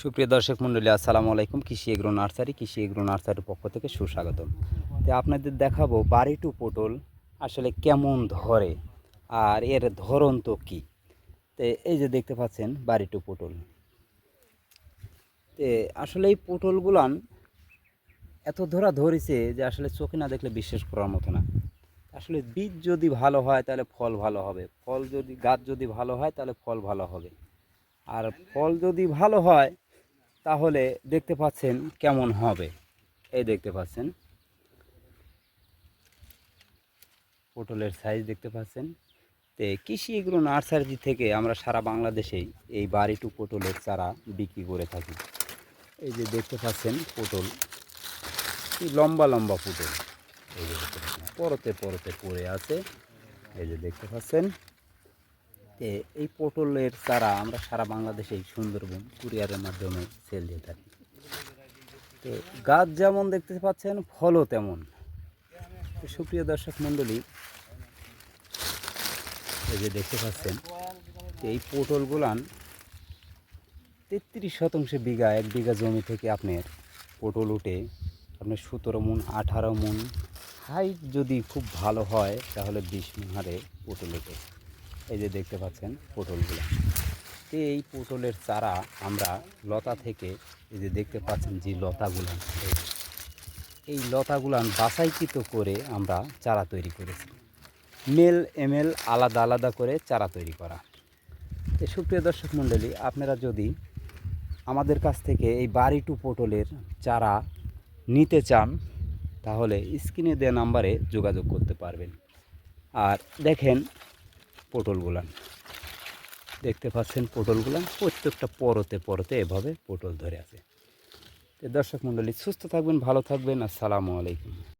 সুপ্রিয় দর্শক মণ্ডলী, আসসালামু আলাইকুম। কৃষি এগ্রো নার্সারি, কৃষি এগ্রো নার্সারির পক্ষ থেকে সুস্বাগতম। তো আপনাদের দেখাবো বাড়ি টু পটল আসলে কেমন ধরে আর এর ধরন তো কী? তো এই যে দেখতে পাচ্ছেন বাড়ি টু পটল। তে আসলে এই পটলগুলান এত ধরা ধরেছে যে আসলে চোখে না দেখলে বিশ্বাস করার মতো না। আসলে বীজ যদি ভালো হয় তাহলে ফল ভালো হবে। ফল যদি, গাছ যদি ভালো হয় তাহলে ফল ভালো হবে। আর ফল যদি ভালো হয় তাহলে দেখতে পাচ্ছেন কেমন হবে। এই দেখতে পাচ্ছেন। পটলের সাইজ দেখতে পাচ্ছেন। তো কৃষি এগুলো নার্সারি থেকে আমরা সারা বাংলাদেশেই এই বাড়িটু পটলের চারা বিক্রি করে থাকি। এই যে দেখতে পাচ্ছেন পটল। কি লম্বা লম্বা পটল। এই যে পরতে পরতে পড়ে আছে। এই যে দেখতে পাচ্ছেন। তে এই পটলের চারা আমরা সারা বাংলাদেশে সুন্দরবন কুরিয়ারের মাধ্যমে সেল দিয়ে থাকি। তো গাছ যেমন দেখতে পাচ্ছেন, ফলও তেমন। সুপ্রিয় দর্শক মণ্ডলী, এই যে দেখতে পাচ্ছেন, এই পটলগুলান তেত্রিশ শতাংশ বিঘা, এক বিঘা জমি থেকে আপনার পটল উঠে, আপনার সতেরো মন, আঠারো মন হাইট যদি খুব ভালো হয়, তাহলে বিশ মন হারে পটল ওঠে এই যে দেখতে পাচ্ছেন পটলগুলো। এই পটলের চারা আমরা লতা থেকে এই যে দেখতে পাচ্ছেন যে লতাগুলো এই লতাগুলান বাছাইকৃত করে আমরা চারা তৈরি করেছি। মেল এমএল আলাদা আলাদা করে চারা তৈরি করা। তো সুপ্রিয় দর্শক মণ্ডলী, আপনারা যদি আমাদের কাছ থেকে এই বাড়ি টু পটলের চারা নিতে চান, তাহলে স্ক্রিনে দেওয়া নাম্বারে যোগাযোগ করতে পারবেন। আর দেখেন পটলগুলান। দেখতে পাচ্ছেন পটলগুলান প্রত্যেকটা পরতে পরতে এভাবে পটল ধরে আছে। দর্শক মণ্ডলী, সুস্থ থাকবেন, ভালো থাকবেন। আসসালামু আলাইকুম।